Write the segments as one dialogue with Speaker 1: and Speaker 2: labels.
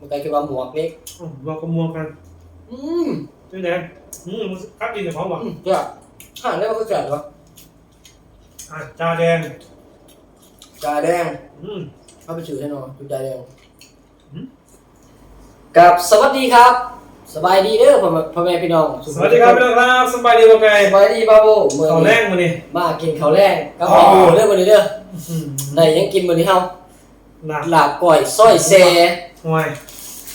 Speaker 1: มันกลายเป็นว่าหมวกเล็ก
Speaker 2: อ๋อบอกกระมวงกัน
Speaker 1: อืม
Speaker 2: นี่แหละอืมมันคัดดินกับของหวัง
Speaker 1: อืมจ้ะห่างได้ว่าก็จัดวะ
Speaker 2: อะจาแดง
Speaker 1: จาแดง
Speaker 2: อืม
Speaker 1: เข้าไปชื่อให้หน่อยดูจาแดง
Speaker 2: อืม
Speaker 1: กับสวัสดีครับ สบายดีเด้อพ่อแม่พ่อแม่พี่น้อง
Speaker 2: สวัสดีครับพี่น้องครับสบายดีบ่ไกล
Speaker 1: สบายดีบาโบเมื่อ
Speaker 2: ตอนแร
Speaker 1: นี้
Speaker 2: กมานี่
Speaker 1: มากินข้าวแรงกับหมูเด้อมื้อนี้เด้อ
Speaker 2: อืม
Speaker 1: ได้ยังกินมื้อนี้เฮา
Speaker 2: หนัก
Speaker 1: ลาบก้อยซอยแซ่
Speaker 2: ห่วย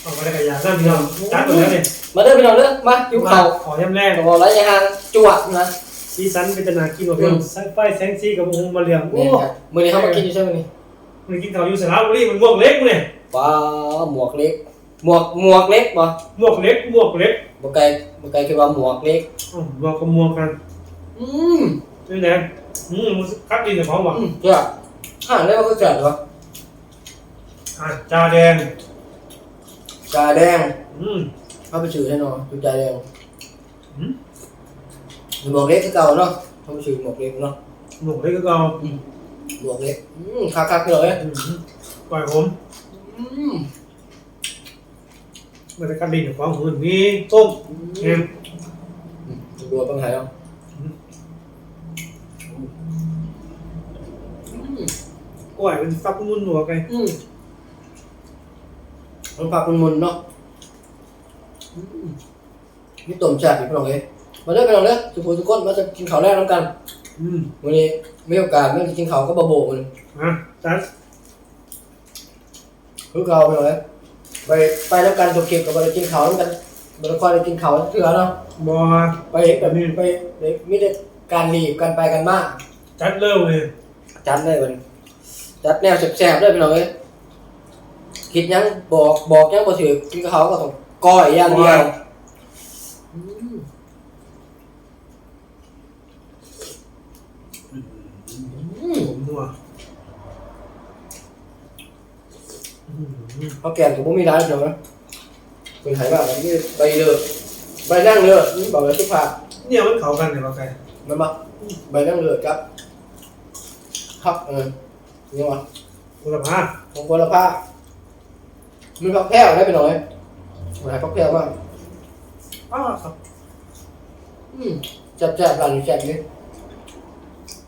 Speaker 2: ออกมาได้กระยาเริ่มพี่น้องจัดหมดแล้วนี่
Speaker 1: มาเด้อพี่น้องเด้อมาอยู่ข้าว
Speaker 2: ขอย่ำแรก
Speaker 1: บ่ไรอย่างห่างจวดนะ
Speaker 2: ซีซันเป็นตนากินว่าพี่น้องไซไฟแสงสีกับวงมาเหลืองโอ้
Speaker 1: นี่ครับมื้อนี้เฮามากินอยู่ใช่มั้ยนี่
Speaker 2: มันกินข้าวอยู่สระบุรีมันหมวกเล็กมั้ยเนี่ย
Speaker 1: ว้าหมวกเล็ก หมวกหมวกเล็กบ่
Speaker 2: หมวกเล็กหมวกเล็ก
Speaker 1: บ่ไกลบ่ไกลคือว่าหมวกเล็ก
Speaker 2: อ๋อบอกกระมวงกัน
Speaker 1: อืม
Speaker 2: นี่แหละอืมมันคัดดินกับของหวัง
Speaker 1: อืมจ้ะห่างได้ว่าก็จัดวะ
Speaker 2: อะจาแดง
Speaker 1: จาแดง
Speaker 2: อืม
Speaker 1: เข้าไปชื่อให้หน่อยดูจาแดง
Speaker 2: อืม
Speaker 1: หมวกเล็กคือเก่าเนาะเข้าไปชื่อหมวกเล็กเนาะ
Speaker 2: หมวกเล็กก็เอา
Speaker 1: หมวกเล็กอืมคักๆเลย
Speaker 2: อืมปล่อยผม
Speaker 1: อืม
Speaker 2: มันจะคัดดินกับของหื่นมีต้มเค็ม
Speaker 1: อืมดูปัญหาเนาะอืม
Speaker 2: กล้วยเป็นฟักมุ่นหัวไง
Speaker 1: อืม มันผักมันมุนๆเนาะอืมมีต้มแซ่บอีกพี่น้องเอ้ยมาเด้อพี่น้องเด้อทุกคนทุกคนมาจะกินข้าวแรกน้ำกัน
Speaker 2: อืม
Speaker 1: วันนี้มีโอกาสไม่ได้กินข้าวก็บะโบกมัน
Speaker 2: อะจัด
Speaker 1: คือเราไปเลยไปไปแล้วกันจบเก็บกับไปกินข้าวแล้วกันบริคอยไปกินข้าวเถื่อเนาะ
Speaker 2: บอ
Speaker 1: ไปแบบนี้ไปไปมีแต่การรีบกันไปกันมาก
Speaker 2: จัดเร็วเลย
Speaker 1: จัดเลยมันจัดแนวแสบๆด้วยพี่น้องเอ้ย คิดยังบอกบอกยังบ่ถือกินกับเขาก็ต้องก้อยอย่างเดียวอืมอืม
Speaker 2: ผมนัวอืม
Speaker 1: เขาแกงถึงบ่มีร้านเดียวนะเป็นไทยบ้างนี่ใบเลือใบนั่งเลือนี่บอกเลยทุกภาค
Speaker 2: เนี่ยมันเข้ากันเนี่ยบอไก่
Speaker 1: มันมาใบนั่งเลือครับครับเออนี่วะ
Speaker 2: คุณภาพ
Speaker 1: ของคนละภาค มีพักแพ้วได้ไปหน่อยหลายพักแพ้วมาก
Speaker 2: อ้าวครับ
Speaker 1: อืมจับจับร้านอยู่แซ่บนี่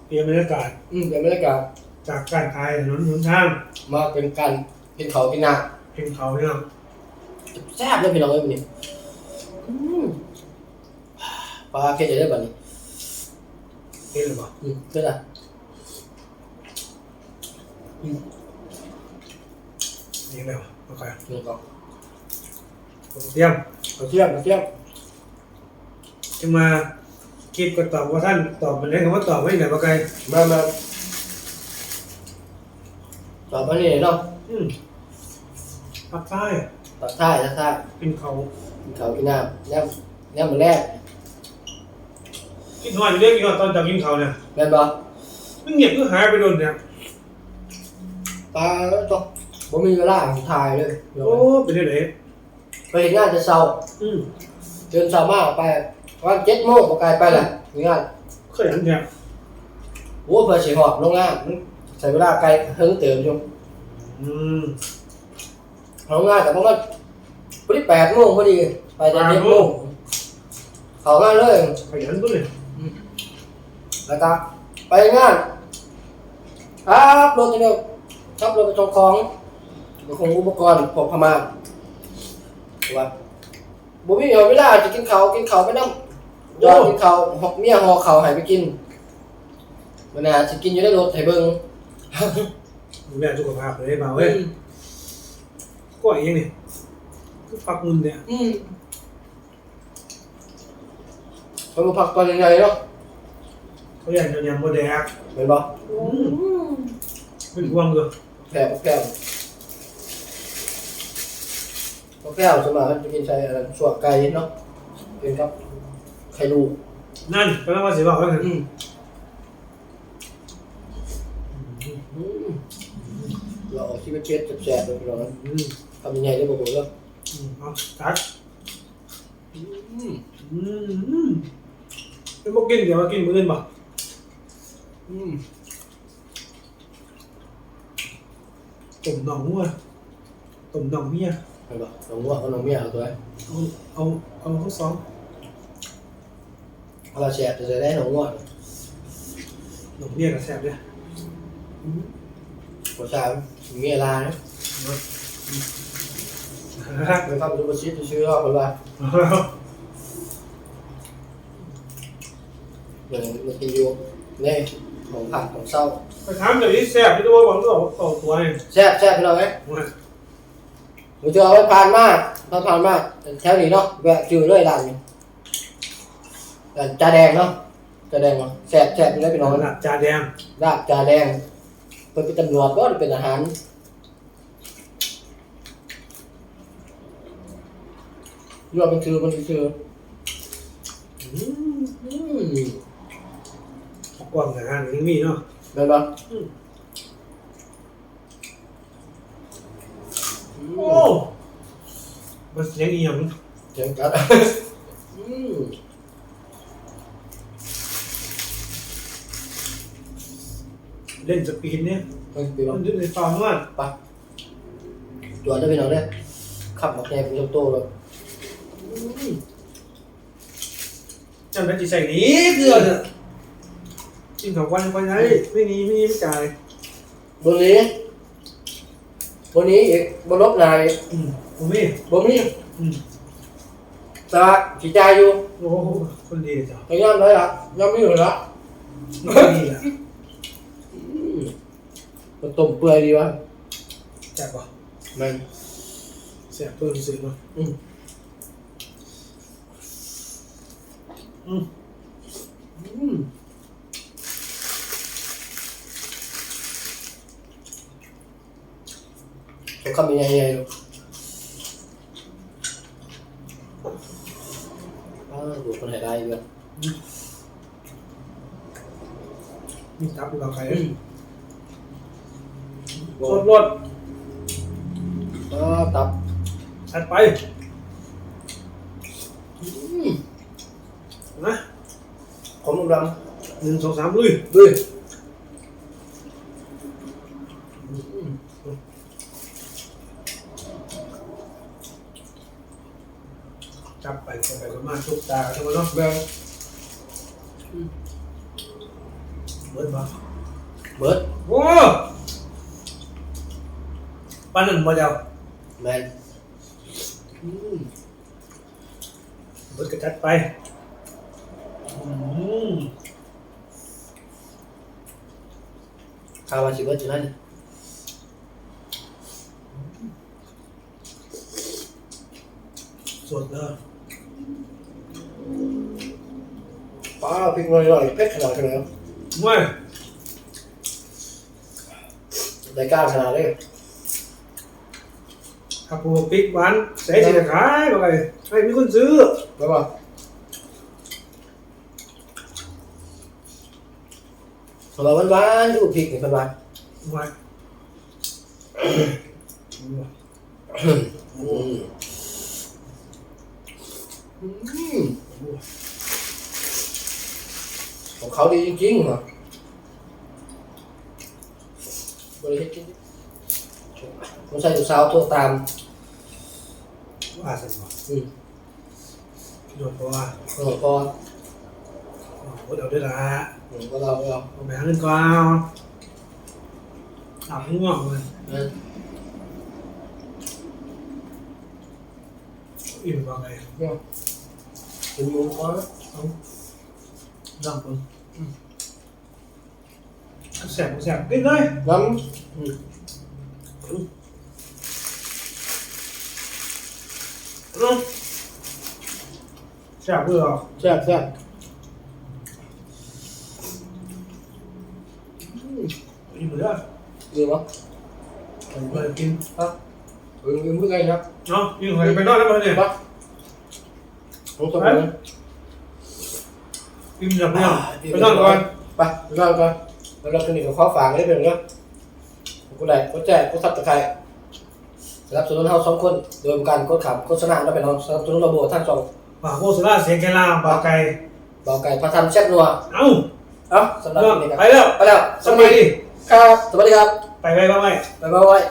Speaker 2: เตรียมบรรยากาศ
Speaker 1: อืมเดี๋ยวบรรยากาศ
Speaker 2: จากการขายถนนหนทาง
Speaker 1: มาเป็นการกินเขาวกินหน้า
Speaker 2: เพ่งเขาเนี่ย
Speaker 1: แซ่บเลยพี่น้องเอ้ยวันนี้อืมปลาเค็ดจะได้แบบนี้
Speaker 2: เห็นหรือเปล่า
Speaker 1: อืมเพื่อนอะ
Speaker 2: นี่เลยวะ บอไก่
Speaker 1: นี่ก็
Speaker 2: ผมเตรียม
Speaker 1: กระเทียมกระเทียม
Speaker 2: จะมาคิดก็ตอบว่าท่านตอบมันได้คำว่าตอบไม่ไหนบอไก่
Speaker 1: มามาต่อมานี่เนาะ
Speaker 2: อืมภาคใต้
Speaker 1: ตัดท้ายตัดท้าย
Speaker 2: เป็นเขา
Speaker 1: กินเขาวกินน้ำย่ำย่ำมือแรก
Speaker 2: กินหอยอยู่เรื่อยกินหอยตอนจากกินเขาเนี่ย
Speaker 1: แม่นบ่
Speaker 2: มันเงียบก็หายไปโดนเนี่ย
Speaker 1: ปลาต้อ งบ่มีเวลาถ่ายเลยเดี๋ยว
Speaker 2: โอ้เป็นเรื่องไหน
Speaker 1: ไปเห็นงานจะเช้า
Speaker 2: อืม
Speaker 1: เดินเช้ามากไปวันเจ็ดโมงก็กลายไปแหละมีงาน
Speaker 2: เคยเห็นเนี่ย
Speaker 1: โอ้เพื่อสิหอบโรงงานมันใช้เวลาไกลเฮิงเติมอยู่
Speaker 2: อืม
Speaker 1: โรงงานแต่ประมาณพอดีแปดโมงพอดี ไปแต่เจ็ดโมงเข้างานเลย
Speaker 2: ขยันตัวเลย
Speaker 1: แล้วก็ไปงานครับรถจะเดียวครับรถไปส่งของ ไปคงอุปกรณ์พวกพม่าว่าบ่มีเวลาจะกินข้าวกินข้าวไปนำยอดกินข้าวหอกเมียห่อข้าวให้ไปกินมันน่าสิกินอยู่ในรถให้เบิ่ง
Speaker 2: ดูแลสุขภาพเลยเปล่าเว้ยก็เองนี่คือปักมุนเนี่ย
Speaker 1: อืมเขามาพักตอนยังไงเนาะ
Speaker 2: เขาอยากจะยำโมแดก
Speaker 1: เห็นบ่
Speaker 2: อืมเป็นห่วงเลย
Speaker 1: แผ่แผ่ พอแก้วสวนมากมันจะกินใช้อะไรสวกไก่เนาะเป็นครับไข่ลูก
Speaker 2: นั่นก็แล้วว่าสิบอกว่าไง
Speaker 1: อืมอืมเราออกที่เป็นเช็ดแสบๆเลยพี่น้องนะ
Speaker 2: อืม
Speaker 1: ทำยังไงได้บ่บ่เนาะ
Speaker 2: อืมเอาตัด
Speaker 1: อืม
Speaker 2: อืมอืมเป็นพวกกินเดี๋ยวมากินมื้ออื่นบ่
Speaker 1: อืม
Speaker 2: ต้มหน่องวัวต้มหน่องเมีย
Speaker 1: ไม่บอกน้องวัวกับน้องเมียเอาตัว
Speaker 2: เอาเอาเอาทั้งสอง
Speaker 1: เอาเราแชร์จะได้น้องวัว
Speaker 2: หนุ่มเมียกับแซ่บเลย
Speaker 1: ผู้ชายเมียลานะไม่เข้าไปดูประชิดชื่อรอบคนว่าอย่างมันกินอยู่ในของผักของเศร้า
Speaker 2: ไปถามเดี๋ยวนี้แซ่บที่ตัวหวังตัวต่อตัวเนี่ย
Speaker 1: แซ่บแซ่บพี่น้องไหมผ มจะเอาไว้ผ่านมากถ้าผ่านมากแถวนี้เนาะแวะจือเลยร้านนี้ร้านจาแดงเนาะจาแดงเนาะแซ่บแซ่บอยู่เลยพี่น้อง
Speaker 2: หลับจาแดง
Speaker 1: ลาบจาแดงเป็นเป็นตำรวจก็เป็นอาหารยอดเป็นคือมันคืออืมอืม
Speaker 2: กว้างแต่งานยังมีเนาะ
Speaker 1: เดินปะ
Speaker 2: โอ้มันเสียงอีหยัง
Speaker 1: เจ๋งกัดอืม
Speaker 2: เล่นสปีดเนี่ย
Speaker 1: มันเป็น
Speaker 2: มั
Speaker 1: ว่าน
Speaker 2: ดึงในฟาร์มว่า
Speaker 1: จวนได้พี่น้องเนี่ยขับมาแกเป็นโตๆเลยอืม
Speaker 2: จำได้จีใส่นี้เกลือเนี่ยกินของวันวันไหนไม่มีไม่มีไม่จ่าย
Speaker 1: บนนี้ บนนี้อีกบนรถนาย
Speaker 2: อืมผมมี
Speaker 1: บนนี้
Speaker 2: อืม
Speaker 1: ตาจีจายอยู่
Speaker 2: โอ้โหคนดีจ้ะ
Speaker 1: ไปย่ำได้ละย่ำไม่อยู่ละ
Speaker 2: คนดีอะ
Speaker 1: อืมมันต้มเปื่อยดีวะ
Speaker 2: แซ่บป่ะ
Speaker 1: มัน
Speaker 2: แซ่บเพิ่มซื้อเนาะ
Speaker 1: อืม
Speaker 2: อืม
Speaker 1: อืม เขาคำยังไงไงลูกอ้าวดูคนไหนได้ด้วย
Speaker 2: มีตับอยู่กับใคร
Speaker 1: อืม
Speaker 2: รถรถ
Speaker 1: อ้าวตับ
Speaker 2: ชัดไป
Speaker 1: อืม
Speaker 2: นะ
Speaker 1: ผมด
Speaker 2: หนึ่งสองสามลุยำ
Speaker 1: ด้วยอืม
Speaker 2: จับไปไปไปประมาณทุกตาใช่ไหมเนาะ
Speaker 1: แบง
Speaker 2: เบิร์ดมา
Speaker 1: เบิร์ด
Speaker 2: โอ้ปันหนึ่งมาเดียว
Speaker 1: แมนอืม
Speaker 2: เบิร์ดกระจัดไปอืม
Speaker 1: ข้าวมาชิเบิร์ดจุนั่น
Speaker 2: สดเลย
Speaker 1: ป้าพริกหน่อยหน่อยเผ็ดขนาดขนาด
Speaker 2: ไม่
Speaker 1: รายการขนาดเลย
Speaker 2: ถ้าปูปิ๊กหวานใส่สีขายไปให้มีคนซื้อ
Speaker 1: แล้วก็สำหรับหวานๆดูพริกนี่เป็นหวาน
Speaker 2: ไม่
Speaker 1: อืมอืม ของเขาดีจริงๆเหรอบริเฮ็ดจริงผมใส่ถุงสาวตัวตาม
Speaker 2: ว่าสันบอก
Speaker 1: อืม
Speaker 2: โดนเพราะว่า
Speaker 1: เออพอ
Speaker 2: โอ้เดี๋ยวด้วยละ
Speaker 1: อืมก็เราก็เรา
Speaker 2: เอาไปหาเงินก่อนอาบง่วงเลย
Speaker 1: เออ
Speaker 2: อิ่มกว่าไง
Speaker 1: เป็นหมูก็
Speaker 2: ดัง คนแสบแสบกินเลย
Speaker 1: น้ำอืม
Speaker 2: อืมแสบเบื่อ
Speaker 1: แซ่บแซ่บอืม
Speaker 2: อิ่มเลย
Speaker 1: ดีมั้ย
Speaker 2: ไปกิน
Speaker 1: ฮะเออเมื่อไงครับ
Speaker 2: เนาะยิ่งไปไปนอนแล้วมันเนี่ย
Speaker 1: ปะลงสมอง
Speaker 2: อิ่มจังเนี่ยไปนอนก่อน
Speaker 1: ไปไปนอนก่อนแล้วเราคืนนี้กับข้าวฝางได้เป็นเรื่องกูได้กูแจ้กูทับตะไคร้สำหรับสนุนเฮาสองคน โดยการกดขับโฆษณาแล้วไปน้องสนับสนุนระบบทั้งสอง
Speaker 2: ปากโมสุราเสียงแกลาปากไก่
Speaker 1: เบาไก่พระทันแซ่บนัว
Speaker 2: เอ้า
Speaker 1: เอ้าสำหรับ
Speaker 2: เนาะ
Speaker 1: คืนนี้ครับ
Speaker 2: ไปแล้ว
Speaker 1: ไปแล้ว
Speaker 2: สบายดี
Speaker 1: ครับ สวัสดีครับ
Speaker 2: ไปไปไปไป
Speaker 1: บ๊ายบาย